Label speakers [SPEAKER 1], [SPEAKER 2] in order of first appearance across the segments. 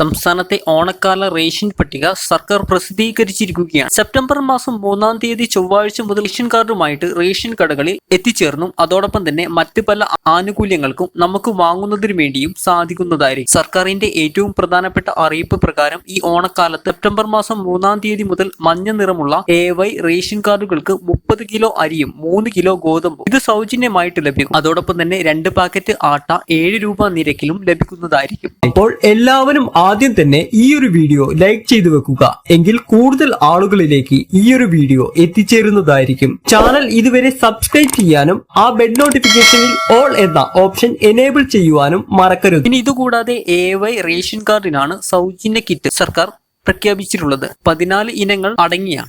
[SPEAKER 1] സംസ്ഥാനത്തെ ഓണക്കാല റേഷൻ പട്ടിക സർക്കാർ പ്രസിദ്ധീകരിച്ചിരിക്കുകയാണ്. സെപ്റ്റംബർ മാസം മൂന്നാം തീയതി ചൊവ്വാഴ്ച മുതൽ റേഷൻ കാർഡുമായിട്ട് റേഷൻ കടകളിൽ എത്തിച്ചേർന്നു അതോടൊപ്പം തന്നെ മറ്റ് പല ആനുകൂല്യങ്ങൾക്കും നമുക്ക് വാങ്ങുന്നതിനു വേണ്ടിയും സാധിക്കുന്നതായിരിക്കും. സർക്കാരിന്റെ ഏറ്റവും പ്രധാനപ്പെട്ട അറിയിപ്പ് പ്രകാരം ഈ ഓണക്കാലത്ത് സെപ്റ്റംബർ മാസം മൂന്നാം തീയതി മുതൽ മഞ്ഞ നിറമുള്ള എ വൈ റേഷൻ കാർഡുകൾക്ക് മുപ്പത് കിലോ അരിയും മൂന്ന് കിലോ ഗോതമ്പും ഇത് സൗജന്യമായിട്ട് ലഭിക്കും. അതോടൊപ്പം തന്നെ രണ്ട് പാക്കറ്റ് ആട്ട ഏഴ് രൂപ നിരക്കിലും ലഭിക്കുന്നതായിരിക്കും.
[SPEAKER 2] അപ്പോൾ എല്ലാവരും ആദ്യം തന്നെ ഈ ഒരു വീഡിയോ ലൈക്ക് ചെയ്തു വെക്കുക. എങ്കിൽ കൂടുതൽ ആളുകളിലേക്ക് ഈ ഒരു വീഡിയോ എത്തിച്ചേരുന്നതായിരിക്കും. ചാനൽ ഇതുവരെ സബ്സ്ക്രൈബ് ചെയ്യാനും ആ ബെഡ് നോട്ടിഫിക്കേഷനിൽ ഓൾ എന്ന ഓപ്ഷൻ എനേബിൾ ചെയ്യുവാനും മറക്കരുത്.
[SPEAKER 1] ഇനി ഇതുകൂടാതെ എ വൈ റേഷൻ കാർഡിനാണ് സൗജന്യ കിറ്റ് സർക്കാർ പ്രഖ്യാപിച്ചിട്ടുള്ളത്. പതിനാല് ഇനങ്ങൾ അടങ്ങിയ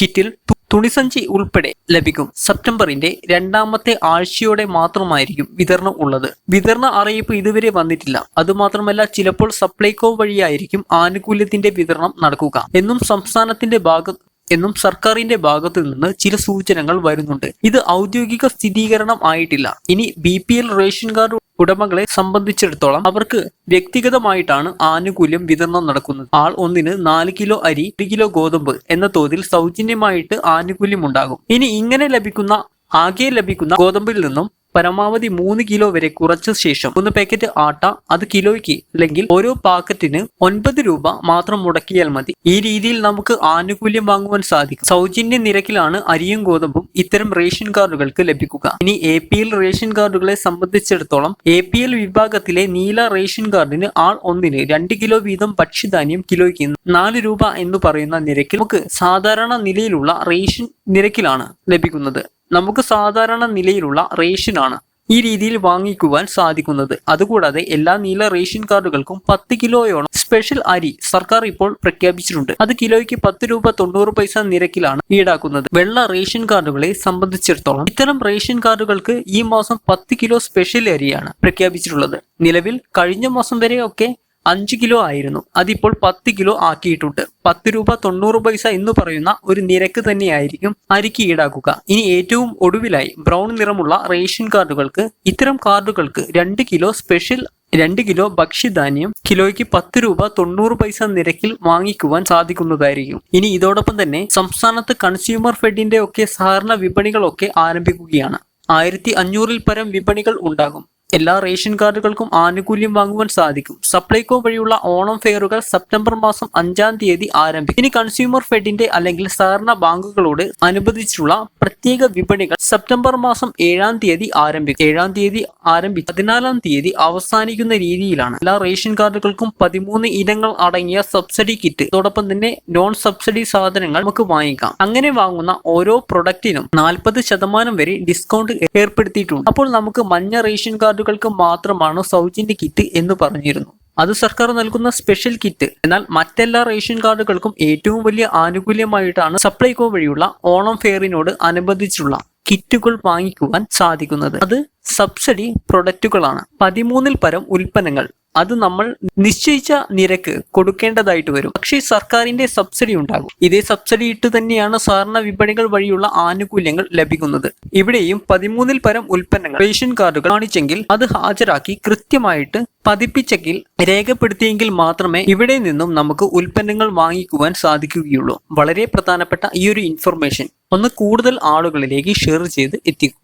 [SPEAKER 1] കിറ്റിൽ തുണിസഞ്ചി ഉൾപ്പെടെ ലഭിക്കും. സെപ്റ്റംബറിന്റെ രണ്ടാമത്തെ ആഴ്ചയോടെ മാത്രമായിരിക്കും വിതരണം ഉള്ളത്. വിതരണ അറിയിപ്പ് ഇതുവരെ വന്നിട്ടില്ല. അതുമാത്രമല്ല ചിലപ്പോൾ സപ്ലൈകോ വഴിയായിരിക്കും ആനുകൂല്യത്തിന്റെ വിതരണം നടക്കുക. എന്നും സംസ്ഥാനത്തിന്റെ ഭാഗ എന്നും സർക്കാരിന്റെ ഭാഗത്തു നിന്ന് ചില സൂചനകൾ വരുന്നുണ്ട്. ഇത് ഔദ്യോഗിക സ്ഥിരീകരണം ആയിട്ടില്ല. ഇനി B P L ration card ഉടമകളെ സംബന്ധിച്ചിടത്തോളം അവർക്ക് വ്യക്തിഗതമായിട്ടാണ് ആനുകൂല്യം വിതരണം നടക്കുന്നത്. ആൾ ഒന്നിന് നാല് കിലോ അരി ഒരു കിലോ ഗോതമ്പ് എന്ന തോതിൽ സൗജന്യമായിട്ട് ആനുകൂല്യം ഉണ്ടാകും ഇനി ഇങ്ങനെ ലഭിക്കുന്ന ആകെ ലഭിക്കുന്ന ഗോതമ്പിൽ നിന്നും പരമാവധി മൂന്ന് കിലോ വരെ കുറച്ച ശേഷം മൂന്ന് പാക്കറ്റ് ആട്ട അത് കിലോയ്ക്ക് അല്ലെങ്കിൽ ഓരോ പാക്കറ്റിന് ഒൻപത് രൂപ മാത്രം മുടക്കിയാൽ മതി. ഈ രീതിയിൽ നമുക്ക് ആനുകൂല്യം വാങ്ങുവാൻ സാധിക്കും. സൗജന്യ നിരക്കിലാണ് അരിയും ഗോതമ്പും ഇത്തരം റേഷൻ കാർഡുകൾക്ക് ലഭിക്കുക. ഇനി എ പി എൽ റേഷൻ കാർഡുകളെ സംബന്ധിച്ചിടത്തോളം എ പി എൽ വിഭാഗത്തിലെ നീല റേഷൻ കാർഡിന് ആൾ ഒന്നിന് രണ്ട് കിലോ വീതം ഭക്ഷ്യധാന്യം കിലോയ്ക്ക് നാല് രൂപ എന്ന് പറയുന്ന നിരക്കിൽ നമുക്ക് സാധാരണ നിലയിലുള്ള റേഷൻ നിരക്കിലാണ് ലഭിക്കുന്നത്. നമുക്ക് സാധാരണ നിലയിലുള്ള റേഷനാണ് ഈ രീതിയിൽ വാങ്ങിക്കുവാൻ സാധിക്കുന്നത്. അതുകൂടാതെ എല്ലാ നീല റേഷൻ കാർഡുകൾക്കും പത്ത് കിലോയോളം സ്പെഷ്യൽ അരി സർക്കാർ ഇപ്പോൾ പ്രഖ്യാപിച്ചിട്ടുണ്ട്. അത് കിലോയ്ക്ക് പത്ത് രൂപ തൊണ്ണൂറ് പൈസ നിരക്കിലാണ് ഈടാക്കുന്നത്. വെള്ള റേഷൻ കാർഡുകളെ സംബന്ധിച്ചിടത്തോളം ഇത്തരം റേഷൻ കാർഡുകൾക്ക് ഈ മാസം പത്ത് കിലോ സ്പെഷ്യൽ അരിയാണ് പ്രഖ്യാപിച്ചിട്ടുള്ളത്. നിലവിൽ കഴിഞ്ഞ മാസം വരെയൊക്കെ അഞ്ച് കിലോ ആയിരുന്നു. അതിപ്പോൾ പത്ത് കിലോ ആക്കിയിട്ടുണ്ട്. പത്ത് രൂപ തൊണ്ണൂറ് പൈസ എന്ന് പറയുന്ന ഒരു നിരക്ക് തന്നെയായിരിക്കും അരിക്ക് ഈടാക്കുക. ഇനി ഏറ്റവും ഒടുവിലായി ബ്രൗൺ നിറമുള്ള റേഷൻ കാർഡുകൾക്ക് ഇത്തരം കാർഡുകൾക്ക് രണ്ട് കിലോ സ്പെഷ്യൽ രണ്ട് കിലോ ഭക്ഷ്യധാന്യം കിലോയ്ക്ക് പത്ത് രൂപ തൊണ്ണൂറ് പൈസ നിരക്കിൽ വാങ്ങിക്കുവാൻ സാധിക്കുന്നതായിരിക്കും. ഇനി ഇതോടൊപ്പം തന്നെ സംസ്ഥാനത്ത് കൺസ്യൂമർ ഫെഡിന്റെ ഒക്കെ സഹകരണ വിപണികളൊക്കെ ആരംഭിക്കുകയാണ്. ആയിരത്തി അഞ്ഞൂറിൽ പരം വിപണികൾ ഉണ്ടാകും. എല്ലാ റേഷൻ കാർഡുകൾക്കും ആനുകൂല്യം വാങ്ങുവാൻ സാധിക്കും. സപ്ലൈകോ വഴിയുള്ള ഓണം ഫെയറുകൾ സെപ്റ്റംബർ മാസം അഞ്ചാം തീയതി ആരംഭിക്കും. ഇനി കൺസ്യൂമർ ഫെഡിന്റെ അല്ലെങ്കിൽ സഹകരണ ബാങ്കുകളോട് അനുബന്ധിച്ചുള്ള പ്രത്യേക വിപണികൾ സെപ്റ്റംബർ മാസം ഏഴാം തീയതി ആരംഭിക്കും. ഏഴാം തീയതി ആരംഭിച്ച് പതിനാലാം തീയതി അവസാനിക്കുന്ന രീതിയിലാണ്. എല്ലാ റേഷൻ കാർഡുകൾക്കും പതിമൂന്ന് ഇനങ്ങൾ അടങ്ങിയ സബ്സിഡി കിറ്റ്. അതോടൊപ്പം തന്നെ നോൺ സബ്സിഡി സാധനങ്ങൾ നമുക്ക് വാങ്ങിക്കാം. അങ്ങനെ വാങ്ങുന്ന ഓരോ പ്രൊഡക്റ്റിനും നാൽപ്പത് ശതമാനം വരെ ഡിസ്കൗണ്ട് ഏർപ്പെടുത്തിയിട്ടുണ്ട്. അപ്പോൾ നമുക്ക് മഞ്ഞ റേഷൻ കാർഡുകൾക്ക് മാത്രമാണ് സൗജന്യ കിറ്റ് എന്ന് പറഞ്ഞിരുന്നു. അത് സർക്കാർ നൽകുന്ന സ്പെഷ്യൽ കിറ്റ് എന്നാൽ മറ്റെല്ലാ റേഷൻ കാർഡുകൾക്കും ഏറ്റവും വലിയ ആനുകൂല്യമായിട്ടാണ് സപ്ലൈകോ വഴിയുള്ള ഓണം ഫെയറിനോട് അനുബന്ധിച്ചുള്ള കിറ്റുകൾ വാങ്ങിക്കുവാൻ സാധിക്കുന്നത്. അത് സബ്സിഡി പ്രൊഡക്റ്റുകളാണ്. പതിമൂന്നിൽ പരം ഉൽപ്പന്നങ്ങൾ. അത് നമ്മൾ നിശ്ചയിച്ച നിരക്ക് കൊടുക്കേണ്ടതായിട്ട് വരും. പക്ഷേ സർക്കാരിന്റെ സബ്സിഡി ഉണ്ടാകും. ഇതേ സബ്സിഡി ഇട്ട് തന്നെയാണ് സാധാരണ വിപണികൾ വഴിയുള്ള ആനുകൂല്യങ്ങൾ ലഭിക്കുന്നത്. ഇവിടെയും പതിമൂന്നിൽ പരം ഉൽപ്പന്നങ്ങൾ റേഷൻ കാർഡുകൾ കാണിച്ചെങ്കിൽ അത് ഹാജരാക്കി കൃത്യമായിട്ട് പതിപ്പിച്ചെങ്കിൽ രേഖപ്പെടുത്തിയെങ്കിൽ മാത്രമേ ഇവിടെ നിന്നും നമുക്ക് ഉൽപ്പന്നങ്ങൾ വാങ്ങിക്കുവാൻ സാധിക്കുകയുള്ളൂ. വളരെ പ്രധാനപ്പെട്ട ഈ ഒരു ഇൻഫർമേഷൻ ഒന്ന് കൂടുതൽ ആളുകളിലേക്ക് ഷെയർ ചെയ്ത് എത്തിക്കും.